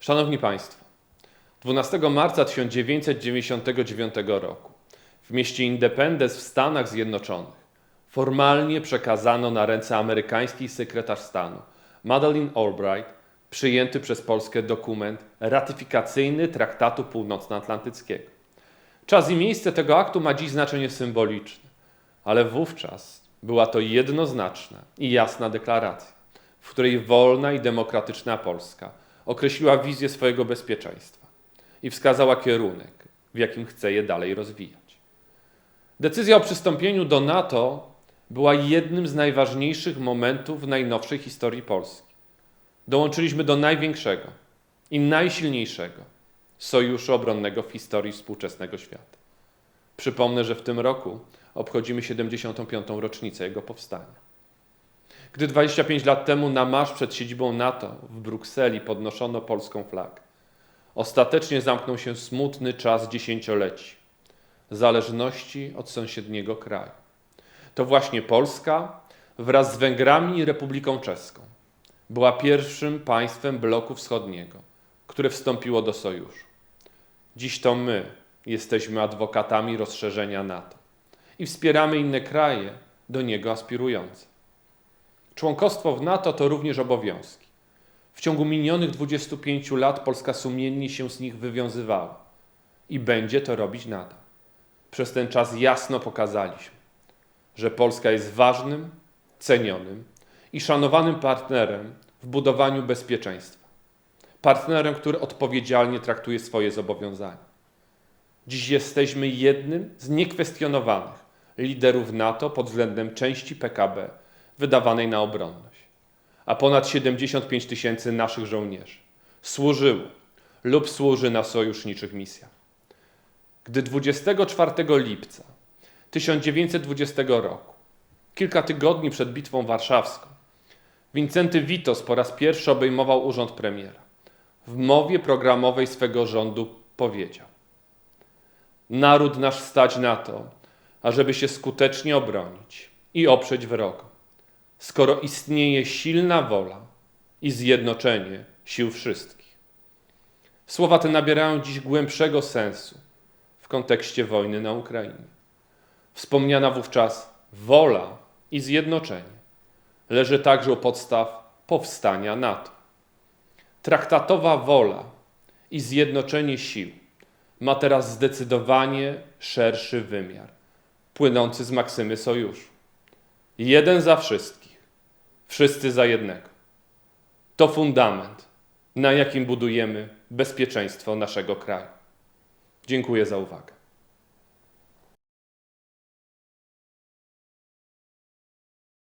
Szanowni Państwo, 12 marca 1999 roku w mieście Independence w Stanach Zjednoczonych formalnie przekazano na ręce amerykańskiej sekretarz stanu Madeleine Albright przyjęty przez Polskę dokument ratyfikacyjny Traktatu Północnoatlantyckiego. Czas i miejsce tego aktu ma dziś znaczenie symboliczne, ale wówczas była to jednoznaczna i jasna deklaracja, w której wolna i demokratyczna Polska określiła wizję swojego bezpieczeństwa i wskazała kierunek, w jakim chce je dalej rozwijać. Decyzja o przystąpieniu do NATO była jednym z najważniejszych momentów w najnowszej historii Polski. Dołączyliśmy do największego i najsilniejszego sojuszu obronnego w historii współczesnego świata. Przypomnę, że w tym roku obchodzimy 75. rocznicę jego powstania. Gdy 25 lat temu na marsz przed siedzibą NATO w Brukseli podnoszono polską flagę, ostatecznie zamknął się smutny czas dziesięcioleci zależności od sąsiedniego kraju. To właśnie Polska wraz z Węgrami i Republiką Czeską była pierwszym państwem bloku wschodniego, które wstąpiło do sojuszu. Dziś to my jesteśmy adwokatami rozszerzenia NATO i wspieramy inne kraje do niego aspirujące. Członkostwo w NATO to również obowiązki. W ciągu minionych 25 lat Polska sumiennie się z nich wywiązywała i będzie to robić nadal. Przez ten czas jasno pokazaliśmy, że Polska jest ważnym, cenionym i szanowanym partnerem w budowaniu bezpieczeństwa. Partnerem, który odpowiedzialnie traktuje swoje zobowiązania. Dziś jesteśmy jednym z niekwestionowanych liderów NATO pod względem części PKB wydawanej na obronność. A ponad 75 tysięcy naszych żołnierzy służyło lub służy na sojuszniczych misjach. Gdy 24 lipca 1920 roku, kilka tygodni przed Bitwą Warszawską, Wincenty Witos po raz pierwszy obejmował urząd premiera. W mowie programowej swego rządu powiedział: Naród nasz stać na to, ażeby się skutecznie obronić i oprzeć wrogom, skoro istnieje silna wola i zjednoczenie sił wszystkich. Słowa te nabierają dziś głębszego sensu w kontekście wojny na Ukrainie. Wspomniana wówczas wola i zjednoczenie leży także u podstaw powstania NATO. Traktatowa wola i zjednoczenie sił ma teraz zdecydowanie szerszy wymiar, płynący z maksymy sojuszu. Jeden za wszystkich, wszyscy za jednego. To fundament, na jakim budujemy bezpieczeństwo naszego kraju. Dziękuję za uwagę.